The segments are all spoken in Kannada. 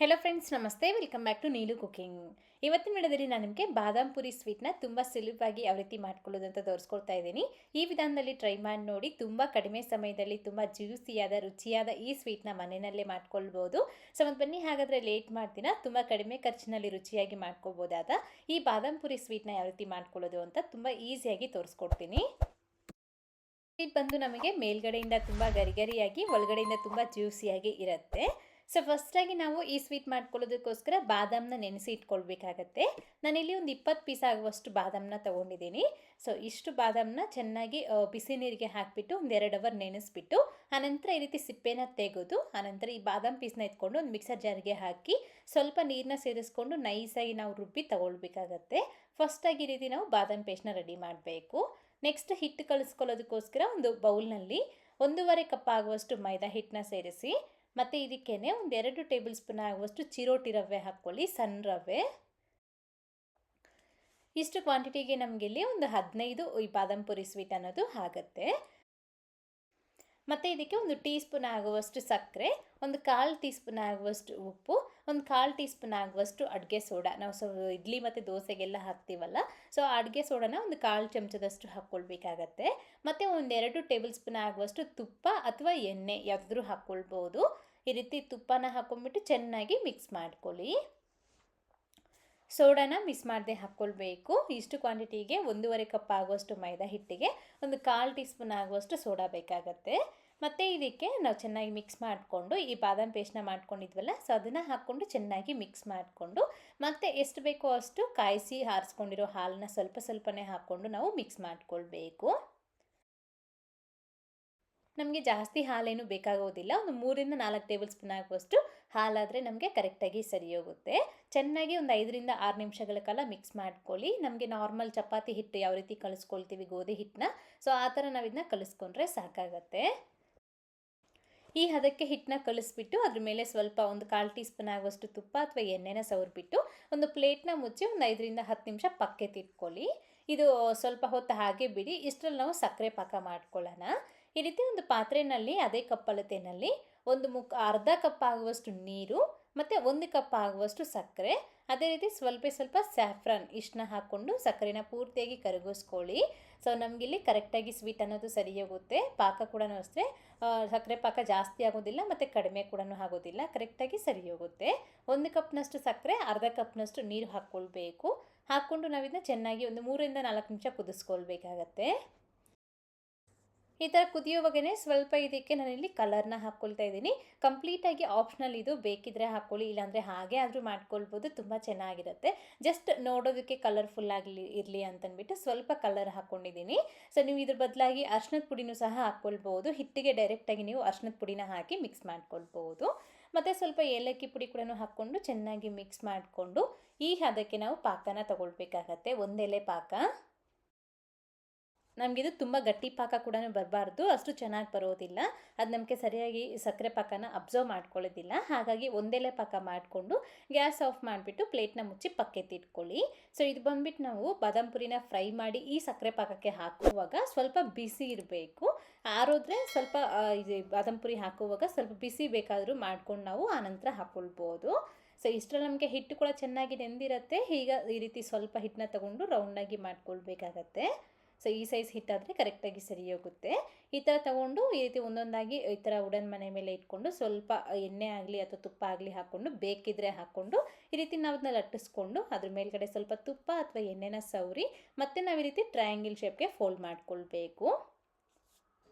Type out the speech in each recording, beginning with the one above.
ಹೆಲೋ ಫ್ರೆಂಡ್ಸ್ ನಮಸ್ತೆ. Welcome back to Neelu cooking ಇವತ್ತಿನ ವಿಡಿಯೋದಲ್ಲಿ ನಾನು ನಿಮಗೆ ಬಾದಾಮ್ ಪುರಿ ಸ್ವೀಟ್ನ ತುಂಬ ಸುಲಭವಾಗಿ ಯಾವ ರೀತಿ ಮಾಡ್ಕೊಳ್ಳೋದು ಅಂತ ತೋರಿಸ್ಕೊಡ್ತಾ ಇದ್ದೀನಿ. ಈ ವಿಧಾನದಲ್ಲಿ ಟ್ರೈ ಮಾಡಿ ನೋಡಿ, ತುಂಬ ಕಡಿಮೆ ಸಮಯದಲ್ಲಿ ತುಂಬ ಜ್ಯೂಸಿಯಾದ ರುಚಿಯಾದ ಈ ಸ್ವೀಟ್ನ ಮನೆಯಲ್ಲೇ ಮಾಡ್ಕೊಳ್ಬೋದು. ಸೊ ಮತ್ತು ಬನ್ನಿ, ಹಾಗಾದರೆ ಲೇಟ್ ಮಾಡ್ತೀನ? ತುಂಬ ಕಡಿಮೆ ಖರ್ಚಿನಲ್ಲಿ ರುಚಿಯಾಗಿ ಮಾಡ್ಕೋಬೋದಾದ ಈ ಬಾದಾಮ್ ಪುರಿ ಸ್ವೀಟ್ನ ಯಾವ ರೀತಿ ಮಾಡ್ಕೊಳ್ಳೋದು ಅಂತ ತುಂಬ ಈಸಿಯಾಗಿ ತೋರಿಸ್ಕೊಡ್ತೀನಿ. ಸ್ವೀಟ್ ಬಂದು ನಮಗೆ ಮೇಲ್ಗಡೆಯಿಂದ ತುಂಬ ಗರಿಗರಿಯಾಗಿ, ಒಳಗಡೆಯಿಂದ ತುಂಬ ಜ್ಯೂಸಿಯಾಗಿ ಇರುತ್ತೆ. ಸೊ ಫಸ್ಟಾಗಿ ನಾವು ಈ ಸ್ವೀಟ್ ಮಾಡ್ಕೊಳ್ಳೋದಕ್ಕೋಸ್ಕರ ಬಾದಾಮನ್ನ ನೆನೆಸಿ ಇಟ್ಕೊಳ್ಬೇಕಾಗತ್ತೆ. ನಾನಿಲ್ಲಿ ಒಂದು ಇಪ್ಪತ್ತು ಪೀಸ್ ಆಗುವಷ್ಟು ಬಾದಾಮನ್ನ ತೊಗೊಂಡಿದ್ದೀನಿ. ಸೊ ಇಷ್ಟು ಬಾದಾಮನ್ನ ಚೆನ್ನಾಗಿ ಬಿಸಿ ನೀರಿಗೆ ಹಾಕಿಬಿಟ್ಟು ಒಂದು ಎರಡು ಅವರ್ ನೆನೆಸ್ಬಿಟ್ಟು, ಆನಂತರ ಈ ರೀತಿ ಸಿಪ್ಪೆನ ತೆಗೆದು, ಆನಂತರ ಈ ಬಾದಾಮ್ ಪೀಸ್ನ ಎತ್ಕೊಂಡು ಒಂದು ಮಿಕ್ಸರ್ ಜಾರಿಗೆ ಹಾಕಿ, ಸ್ವಲ್ಪ ನೀರನ್ನ ಸೇರಿಸ್ಕೊಂಡು ನೈಸಾಗಿ ನಾವು ರುಬ್ಬಿ ತಗೊಳ್ಬೇಕಾಗತ್ತೆ. ಫಸ್ಟಾಗಿ ಈ ರೀತಿ ನಾವು ಬಾದಾಮ್ ಪೇಸ್ಟ್ನ ರೆಡಿ ಮಾಡಬೇಕು. ನೆಕ್ಸ್ಟ್ ಹಿಟ್ಟು ಕಳಿಸ್ಕೊಳ್ಳೋದಕ್ಕೋಸ್ಕರ ಒಂದು ಬೌಲ್ನಲ್ಲಿ ಒಂದೂವರೆ ಕಪ್ ಆಗುವಷ್ಟು ಮೈದಾ ಹಿಟ್ಟನ್ನ ಸೇರಿಸಿ ಮತ್ತು ಇದಕ್ಕೇ ಒಂದು ಎರಡು ಟೇಬಲ್ ಸ್ಪೂನ್ ಆಗುವಷ್ಟು ಚಿರೋಟಿ ರವೆ ಹಾಕ್ಕೊಳ್ಳಿ, ಸಣ್ಣ ರವೆ. ಇಷ್ಟು ಕ್ವಾಂಟಿಟಿಗೆ ನಮಗಿಲ್ಲಿ ಒಂದು ಹದಿನೈದು ಈ ಬಾದಾಮ್ ಪುರಿ ಸ್ವೀಟ್ ಅನ್ನೋದು ಆಗುತ್ತೆ. ಮತ್ತು ಇದಕ್ಕೆ ಒಂದು ಟೀ ಸ್ಪೂನ್ ಆಗುವಷ್ಟು ಸಕ್ಕರೆ, ಒಂದು ಕಾಲು ಟೀ ಸ್ಪೂನ್ ಆಗುವಷ್ಟು ಉಪ್ಪು, ಒಂದು ಕಾಲು ಟೀ ಸ್ಪೂನ್ ಆಗುವಷ್ಟು ಅಡುಗೆ ಸೋಡಾ. ನಾವು ಸೊ ಇಡ್ಲಿ ಮತ್ತು ದೋಸೆಗೆಲ್ಲ ಹಾಕ್ತೀವಲ್ಲ, ಸೊ ಅಡುಗೆ ಸೋಡಾನ ಒಂದು ಕಾಲು ಚಮಚದಷ್ಟು ಹಾಕ್ಕೊಳ್ಬೇಕಾಗತ್ತೆ. ಮತ್ತು ಒಂದೆರಡು ಟೇಬಲ್ ಸ್ಪೂನ್ ಆಗುವಷ್ಟು ತುಪ್ಪ ಅಥವಾ ಎಣ್ಣೆ ಯಾವುದಾದ್ರೂ ಹಾಕ್ಕೊಳ್ಬೋದು. ಈ ರೀತಿ ತುಪ್ಪನ ಹಾಕ್ಕೊಂಡ್ಬಿಟ್ಟು ಚೆನ್ನಾಗಿ ಮಿಕ್ಸ್ ಮಾಡ್ಕೊಳ್ಳಿ. ಸೋಡಾನ ಮಿಸ್ ಮಾಡದೆ ಹಾಕ್ಕೊಳ್ಬೇಕು. ಇಷ್ಟು ಕ್ವಾಂಟಿಟಿಗೆ ಒಂದೂವರೆ ಕಪ್ ಆಗುವಷ್ಟು ಮೈದಾ ಹಿಟ್ಟಿಗೆ, ಒಂದು ಕಾಲು ಟೀ ಸ್ಪೂನ್ ಆಗುವಷ್ಟು ಸೋಡಾ ಬೇಕಾಗತ್ತೆ. ಮತ್ತು ಇದಕ್ಕೆ ನಾವು ಚೆನ್ನಾಗಿ ಮಿಕ್ಸ್ ಮಾಡಿಕೊಂಡು, ಈ ಬಾದಾಮ್ ಪೇಸ್ಟ್ನ ಮಾಡ್ಕೊಂಡಿದ್ವಲ್ಲ ಸೊ ಅದನ್ನು ಹಾಕ್ಕೊಂಡು ಚೆನ್ನಾಗಿ ಮಿಕ್ಸ್ ಮಾಡಿಕೊಂಡು, ಮತ್ತು ಎಷ್ಟು ಬೇಕೋ ಅಷ್ಟು ಕಾಯಿಸಿ ಹಾರಿಸ್ಕೊಂಡಿರೋ ಹಾಲನ್ನ ಸ್ವಲ್ಪ ಸ್ವಲ್ಪನೇ ಹಾಕ್ಕೊಂಡು ನಾವು ಮಿಕ್ಸ್ ಮಾಡ್ಕೊಳ್ಬೇಕು. ನಮಗೆ ಜಾಸ್ತಿ ಹಾಲೇನು ಬೇಕಾಗೋದಿಲ್ಲ. ಒಂದು ಮೂರಿಂದ ನಾಲ್ಕು ಟೇಬಲ್ ಸ್ಪೂನ್ ಆಗುವಷ್ಟು ಹಾಲಾದರೆ ನಮಗೆ ಕರೆಕ್ಟಾಗಿ ಸರಿ ಹೋಗುತ್ತೆ ಚೆನ್ನಾಗಿ ಒಂದು ಐದರಿಂದ ಆರು ನಿಮಿಷಗಳ ಕಾಲ ಮಿಕ್ಸ್ ಮಾಡ್ಕೊಳ್ಳಿ. ನಮಗೆ ನಾರ್ಮಲ್ ಚಪಾತಿ ಹಿಟ್ಟು ಯಾವ ರೀತಿ ಕಲಿಸ್ಕೊಳ್ತೀವಿ, ಗೋಧಿ ಹಿಟ್ಟನ್ನ, ಸೊ ಆ ಥರ ನಾವು ಇದನ್ನ ಕಲಿಸ್ಕೊಂಡ್ರೆ ಸಾಕಾಗತ್ತೆ. ಈ ಹದಕ್ಕೆ ಹಿಟ್ಟನ್ನ ಕಲಿಸ್ಬಿಟ್ಟು ಅದ್ರ ಮೇಲೆ ಸ್ವಲ್ಪ ಒಂದು ಕಾಲು ಟೀ ಸ್ಪೂನ್ ಆಗುವಷ್ಟು ತುಪ್ಪ ಅಥವಾ ಎಣ್ಣೆನ ಸವರ್ಬಿಟ್ಟು ಒಂದು ಪ್ಲೇಟ್ನ ಮುಚ್ಚಿ ಒಂದು ಐದರಿಂದ ಹತ್ತು ನಿಮಿಷ ಪಕ್ಕೆ ತಿಟ್ಕೊಳ್ಳಿ ಇದು ಸ್ವಲ್ಪ ಹೊತ್ತು ಹಾಗೆ ಬಿಡಿ. ಇಷ್ಟರಲ್ಲಿ ನಾವು ಸಕ್ಕರೆ ಪಾಕ ಮಾಡ್ಕೊಳ್ಳೋಣ. ಈ ರೀತಿ ಒಂದು ಪಾತ್ರೆಯಲ್ಲಿ ಅದೇ ಕಪ್ಪಳತೆಯಲ್ಲಿ ಒಂದು ಮುಕ್ ಅರ್ಧ ಕಪ್ ಆಗುವಷ್ಟು ನೀರು ಮತ್ತು ಒಂದು ಕಪ್ ಆಗುವಷ್ಟು ಸಕ್ಕರೆ, ಅದೇ ರೀತಿ ಸ್ವಲ್ಪ ಸ್ವಲ್ಪ ಸ್ಯಾಫ್ರನ್ ಇಷ್ಟನ್ನ ಹಾಕ್ಕೊಂಡು ಸಕ್ಕರೆನ ಪೂರ್ತಿಯಾಗಿ ಕರಗಿಸ್ಕೊಳ್ಳಿ. ಸೊ ನಮಗಿಲ್ಲಿ ಕರೆಕ್ಟಾಗಿ ಸ್ವೀಟ್ ಅನ್ನೋದು ಸರಿ ಹೋಗುತ್ತೆ ಪಾಕ ಕೂಡ ಅಷ್ಟೇ. ಸಕ್ಕರೆ ಪಾಕ ಜಾಸ್ತಿ ಆಗೋದಿಲ್ಲ ಮತ್ತು ಕಡಿಮೆ ಕೂಡ ಆಗೋದಿಲ್ಲ. ಕರೆಕ್ಟಾಗಿ ಸರಿ ಹೋಗುತ್ತೆ ಒಂದು ಕಪ್ನಷ್ಟು ಸಕ್ಕರೆ, ಅರ್ಧ ಕಪ್ನಷ್ಟು ನೀರು ಹಾಕ್ಕೊಳ್ಬೇಕು. ಹಾಕ್ಕೊಂಡು ನಾವಿದನ್ನ ಚೆನ್ನಾಗಿ ಒಂದು ಮೂರರಿಂದ ನಾಲ್ಕು ನಿಮಿಷ ಕುದಿಸ್ಕೊಳ್ಬೇಕಾಗತ್ತೆ. ಈ ಥರ ಕುದಿಯೋವಾಗೇ ಸ್ವಲ್ಪ ಇದಕ್ಕೆ ನಾನಿಲ್ಲಿ ಕಲರ್ನ ಹಾಕ್ಕೊಳ್ತಾ ಇದ್ದೀನಿ. ಕಂಪ್ಲೀಟಾಗಿ ಆಪ್ಷನಲ್ ಇದು ಬೇಕಿದ್ರೆ ಹಾಕ್ಕೊಳ್ಳಿ ಇಲ್ಲಾಂದರೆ ಹಾಗೆ ಆದರೂ ಮಾಡ್ಕೊಳ್ಬೋದು, ತುಂಬ ಚೆನ್ನಾಗಿರುತ್ತೆ. ಜಸ್ಟ್ ನೋಡೋದಕ್ಕೆ ಕಲರ್ಫುಲ್ ಆಗಲಿ, ಇರಲಿ ಅಂತಂದ್ಬಿಟ್ಟು ಸ್ವಲ್ಪ ಕಲರ್ ಹಾಕ್ಕೊಂಡಿದ್ದೀನಿ ಸೊ ನೀವು ಇದ್ರ ಬದಲಾಗಿ ಅರ್ಶನದ ಪುಡಿನೂ ಸಹ ಹಾಕ್ಕೊಳ್ಬೋದು ಹಿಟ್ಟಿಗೆ ಡೈರೆಕ್ಟಾಗಿ ನೀವು ಅರ್ಶನದ ಪುಡಿನ ಹಾಕಿ ಮಿಕ್ಸ್ ಮಾಡ್ಕೊಳ್ಬೋದು. ಮತ್ತು ಸ್ವಲ್ಪ ಏಲಕ್ಕಿ ಪುಡಿ ಕೂಡ ಹಾಕ್ಕೊಂಡು ಚೆನ್ನಾಗಿ ಮಿಕ್ಸ್ ಮಾಡಿಕೊಂಡು ಈ ಹದಕ್ಕೆ ನಾವು ಪಾಕನ ತಗೊಳ್ಬೇಕಾಗತ್ತೆ. ಒಂದೆಲೆ ಪಾಕ. ನಮಗಿದು ತುಂಬ ಗಟ್ಟಿ ಪಾಕ ಕೂಡ ಬರಬಾರ್ದು, ಅಷ್ಟು ಚೆನ್ನಾಗಿ ಬರೋದಿಲ್ಲ. ಅದು ನಮಗೆ ಸರಿಯಾಗಿ ಸಕ್ಕರೆ ಪಾಕನ ಅಬ್ಸರ್ವ್ ಮಾಡ್ಕೊಳ್ಳೋದಿಲ್ಲ. ಹಾಗಾಗಿ ಒಂದೆಲೆ ಪಾಕ ಮಾಡಿಕೊಂಡು ಗ್ಯಾಸ್ ಆಫ್ ಮಾಡಿಬಿಟ್ಟು ಪ್ಲೇಟ್ನ ಮುಚ್ಚಿ ಪಕ್ಕೆತ್ತಿಟ್ಕೊಳ್ಳಿ ಸೊ ಇದು ಬಂದ್ಬಿಟ್ಟು ನಾವು ಬಾದಾಮ್ ಪುರಿನ ಫ್ರೈ ಮಾಡಿ ಈ ಸಕ್ಕರೆ ಪಾಕಕ್ಕೆ ಹಾಕುವಾಗ ಸ್ವಲ್ಪ ಬಿಸಿ ಇರಬೇಕು. ಆರೋದ್ರೆ ಸ್ವಲ್ಪ ಇದು ಬಾದಾಮ್ ಪುರಿ ಹಾಕುವಾಗ ಸ್ವಲ್ಪ ಬಿಸಿ ಬೇಕಾದರೂ ಮಾಡ್ಕೊಂಡು ನಾವು ಆನಂತರ ಹಾಕೊಳ್ಬೋದು. ಸೊ ಇಷ್ಟರಲ್ಲಿ ನಮಗೆ ಹಿಟ್ಟು ಕೂಡ ಚೆನ್ನಾಗಿ ನೆಂದಿರುತ್ತೆ. ಈಗ ಈ ರೀತಿ ಸ್ವಲ್ಪ ಹಿಟ್ಟನ್ನ ತಗೊಂಡು ರೌಂಡಾಗಿ ಮಾಡ್ಕೊಳ್ಬೇಕಾಗತ್ತೆ. ಸೊ ಈ ಸೈಜ್ ಹಿಟ್ಟಾದರೆ ಕರೆಕ್ಟಾಗಿ ಸರಿ ಹೋಗುತ್ತೆ. ಈ ಥರ ತೊಗೊಂಡು ಈ ರೀತಿ ಒಂದೊಂದಾಗಿ ಈ ಥರ ಉಡನ್ ಮನೆ ಮೇಲೆ ಇಟ್ಕೊಂಡು ಸ್ವಲ್ಪ ಎಣ್ಣೆ ಆಗಲಿ ಅಥವಾ ತುಪ್ಪ ಆಗಲಿ ಹಾಕ್ಕೊಂಡು ಬೇಕಿದ್ರೆ ಹಾಕ್ಕೊಂಡು ಈ ರೀತಿ ನಾವು ಅದನ್ನ ಲಟ್ಟಿಸ್ಕೊಂಡು ಅದ್ರ ಮೇಲ್ಗಡೆ ಸ್ವಲ್ಪ ತುಪ್ಪ ಅಥವಾ ಎಣ್ಣೆನ ಸವರಿ ಮತ್ತು ನಾವು ಈ ರೀತಿ ಟ್ರಯಾಂಗಿಲ್ ಶೇಪ್ಗೆ ಫೋಲ್ಡ್ ಮಾಡ್ಕೊಳ್ಬೇಕು.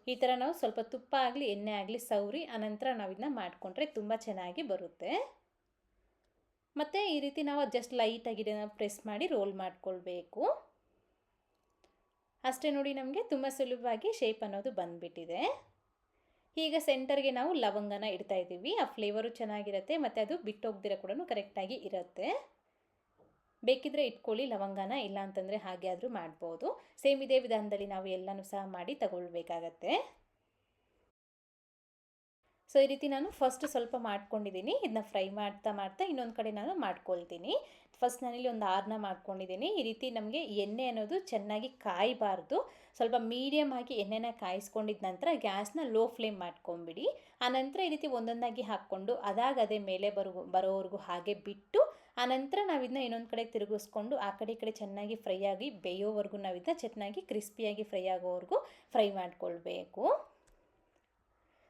ಈ ಥರ ನಾವು ಸ್ವಲ್ಪ ತುಪ್ಪ ಆಗಲಿ, ಎಣ್ಣೆ ಆಗಲಿ ಸವರಿ ಆನಂತರ ನಾವು ಇದನ್ನ ಮಾಡಿಕೊಂಡ್ರೆ ತುಂಬ ಚೆನ್ನಾಗಿ ಬರುತ್ತೆ. ಮತ್ತು ಈ ರೀತಿ ನಾವು ಜಸ್ಟ್ ಲೈಟಾಗಿ ಪ್ರೆಸ್ ಮಾಡಿ ರೋಲ್ ಮಾಡ್ಕೊಳ್ಬೇಕು. ಅಷ್ಟೇ ನೋಡಿ ನಮಗೆ ತುಂಬ ಸುಲಭವಾಗಿ ಶೇಪ್ ಅನ್ನೋದು ಬಂದುಬಿಟ್ಟಿದೆ. ಈಗ ಸೆಂಟರ್ಗೆ ನಾವು ಲವಂಗನ ಇಡ್ತಾ ಇದ್ದೀವಿ. ಆ ಫ್ಲೇವರು ಚೆನ್ನಾಗಿರುತ್ತೆ, ಮತ್ತು ಅದು ಬಿಟ್ಟೋಗ್ದಿರ ಕೂಡ ಕರೆಕ್ಟಾಗಿ ಇರುತ್ತೆ. ಬೇಕಿದ್ರೆ ಇಟ್ಕೊಳ್ಳಿ, ಲವಂಗನ ಇಲ್ಲ ಅಂತಂದರೆ ಹಾಗೆ ಆದರೂ ಮಾಡ್ಬೋದು. ಸೇಮ್ ಇದೇ ವಿಧಾನದಲ್ಲಿ ನಾವು ಎಲ್ಲನೂ ಸಹ ಮಾಡಿ ತಗೊಳ್ಬೇಕಾಗತ್ತೆ. ಸೊ ಈ ರೀತಿ ನಾನು ಫಸ್ಟ್ ಸ್ವಲ್ಪ ಮಾಡ್ಕೊಂಡಿದ್ದೀನಿ. ಇದನ್ನ ಫ್ರೈ ಮಾಡ್ತಾ ಮಾಡ್ತಾ ಇನ್ನೊಂದು ಕಡೆ ನಾನು ಮಾಡ್ಕೊಳ್ತೀನಿ. ಫಸ್ಟ್ ನಾನಿಲ್ಲಿ ಒಂದು ಆರನ್ನ ಮಾಡ್ಕೊಂಡಿದ್ದೀನಿ. ಈ ರೀತಿ ನಮಗೆ ಎಣ್ಣೆ ಅನ್ನೋದು ಚೆನ್ನಾಗಿ ಕಾಯಬಾರ್ದು. ಸ್ವಲ್ಪ ಮೀಡಿಯಮ್ ಆಗಿ ಎಣ್ಣೆನ ಕಾಯಿಸ್ಕೊಂಡಿದ ನಂತರ ಗ್ಯಾಸ್ನ ಲೋ ಫ್ಲೇಮ್ ಮಾಡ್ಕೊಂಬಿಡಿ. ಆನಂತರ ಈ ರೀತಿ ಒಂದೊಂದಾಗಿ ಹಾಕ್ಕೊಂಡು ಅದಾಗ ಅದೇ ಮೇಲೆ ಬರೋ, ಬರೋವರೆಗೂ ಹಾಗೆ ಬಿಟ್ಟು ಆನಂತರ ನಾವು ಇದನ್ನ ಇನ್ನೊಂದು ಕಡೆ ತಿರುಗಿಸ್ಕೊಂಡು ಆ ಕಡೆ ಈ ಕಡೆ ಚೆನ್ನಾಗಿ ಫ್ರೈ ಆಗಿ ಬೇಯೋವರೆಗೂ ನಾವು ಇದನ್ನ ಚೆನ್ನಾಗಿ ಕ್ರಿಸ್ಪಿಯಾಗಿ ಫ್ರೈ ಆಗೋವರೆಗೂ ಫ್ರೈ ಮಾಡ್ಕೊಳ್ಬೇಕು.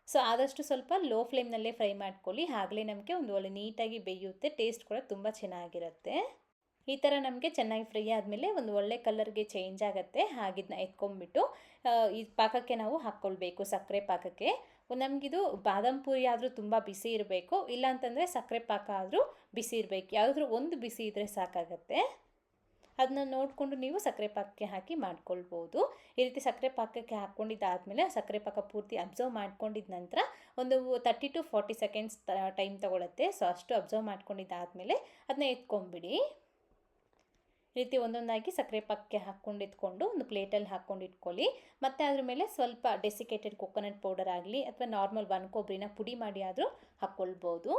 ಸೊ ಆದಷ್ಟು ಸ್ವಲ್ಪ ಲೋ ಫ್ಲೇಮ್ನಲ್ಲೇ ಫ್ರೈ ಮಾಡ್ಕೊಳ್ಳಿ. ಆಗಲೇ ನಮಗೆ ಒಂದು ಒಳ್ಳೆ ನೀಟಾಗಿ ಬೇಯುತ್ತೆ. ಟೇಸ್ಟ್ ಕೂಡ ತುಂಬ ಚೆನ್ನಾಗಿರುತ್ತೆ. ಈ ಥರ ನಮಗೆ ಚೆನ್ನಾಗಿ ಫ್ರೈ ಆದಮೇಲೆ ಒಂದು ಒಳ್ಳೆ ಕಲರ್ಗೆ ಚೇಂಜ್ ಆಗುತ್ತೆ. ಹಾಗಿದ್ನ ಎತ್ಕೊಂಡ್ಬಿಟ್ಟು ಈ ಪಾಕಕ್ಕೆ ನಾವು ಹಾಕ್ಕೊಳ್ಬೇಕು, ಸಕ್ಕರೆ ಪಾಕಕ್ಕೆ. ನಮಗಿದು ಬಾದಾಮ್ ಪೂರಿ ಆದರೂ ತುಂಬ ಬಿಸಿ ಇರಬೇಕು. ಇಲ್ಲಾಂತಂದರೆ ಸಕ್ಕರೆ ಪಾಕ ಆದರೂ ಬಿಸಿ ಇರಬೇಕು. ಯಾವುದಾದ್ರೂ ಒಂದು ಬಿಸಿ ಇದ್ದರೆ ಸಾಕಾಗತ್ತೆ. ಅದನ್ನ ನೋಡಿಕೊಂಡು ನೀವು ಸಕ್ಕರೆ ಪಾಕಕ್ಕೆ ಹಾಕಿ ಮಾಡ್ಕೊಳ್ಬೋದು. ಈ ರೀತಿ ಸಕ್ಕರೆ ಪಾಕಕ್ಕೆ ಹಾಕ್ಕೊಂಡಿದ್ದಾದಮೇಲೆ ಸಕ್ಕರೆ ಪಾಕ ಪೂರ್ತಿ ಅಬ್ಸರ್ವ್ ಮಾಡ್ಕೊಂಡಿದ್ದ ನಂತರ ಒಂದು thirty to forty seconds time ತೊಗೊಳುತ್ತೆ. So ಅಷ್ಟು ಅಬ್ಸರ್ವ್ ಮಾಡ್ಕೊಂಡಿದ್ದಾದಮೇಲೆ ಅದನ್ನ ಎತ್ಕೊಂಬಿಡಿ ಈ ರೀತಿ ಒಂದೊಂದಾಗಿ ಸಕ್ಕರೆ ಪಾಕಕ್ಕೆ ಹಾಕ್ಕೊಂಡು ಇಟ್ಕೊಂಡು ಒಂದು ಪ್ಲೇಟಲ್ಲಿ ಹಾಕ್ಕೊಂಡು ಇಟ್ಕೊಳ್ಳಿ ಮತ್ತು ಅದ್ರ ಮೇಲೆ ಸ್ವಲ್ಪ ಡೆಸಿಕೇಟೆಡ್ ಕೊಕೊನಟ್ ಪೌಡರ್ ಆಗಲಿ ಅಥವಾ ನಾರ್ಮಲ್ ಒನ್ ಕೊಬ್ಬರಿನ ಪುಡಿ ಮಾಡಿ ಆದರೂ ಹಾಕ್ಕೊಳ್ಬೋದು.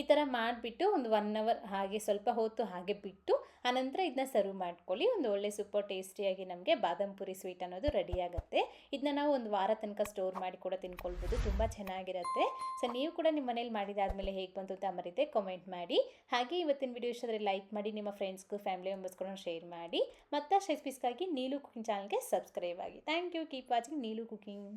ಈ ಥರ ಮಾಡಿಬಿಟ್ಟು ಒಂದು ಒನ್ ಅವರ್ ಹಾಗೆ ಸ್ವಲ್ಪ ಹೊತ್ತು ಹಾಗೆ ಬಿಟ್ಟು ಆನಂತರ ಇದನ್ನ ಸರ್ವ್ ಮಾಡ್ಕೊಳ್ಳಿ. ಒಂದು ಒಳ್ಳೆ ಸೂಪರ್ ಟೇಸ್ಟಿಯಾಗಿ ನಮಗೆ ಬಾದಾಮ್ ಪುರಿ ಸ್ವೀಟ್ ಅನ್ನೋದು ರೆಡಿ ಆಗುತ್ತೆ. ಇದನ್ನ ನಾವು ಒಂದು ವಾರ ತನಕ ಸ್ಟೋರ್ ಮಾಡಿ ಕೂಡ ತಿನ್ಕೊಳ್ಬೋದು. ತುಂಬ ಚೆನ್ನಾಗಿರುತ್ತೆ. ಸೊ ನೀವು ಕೂಡ ನಿಮ್ಮ ಮನೇಲಿ ಮಾಡಿದಾದಮೇಲೆ ಹೇಗೆ ಬಂತು ಅಂತ ಮರಿದೆ ಕಮೆಂಟ್ ಮಾಡಿ. ಹಾಗೆ ಇವತ್ತಿನ ವಿಡಿಯೋ ಇಷ್ಟಾದರೆ ಲೈಕ್ ಮಾಡಿ, ನಿಮ್ಮ ಫ್ರೆಂಡ್ಸ್ಗೂ ಫ್ಯಾಮಿಲಿ ಮೆಂಬರ್ಸ್ಗೂ ಶೇರ್ ಮಾಡಿ. ಮತ್ತಷ್ಟು ರೆಸಿಪೀಸ್ಗಾಗಿ ನೀಲು ಕುಕಿಂಗ್ ಚಾನಲ್ಗೆ ಸಬ್ಸ್ಕ್ರೈಬ್ ಆಗಿ. Thank you keep watching Neelu cooking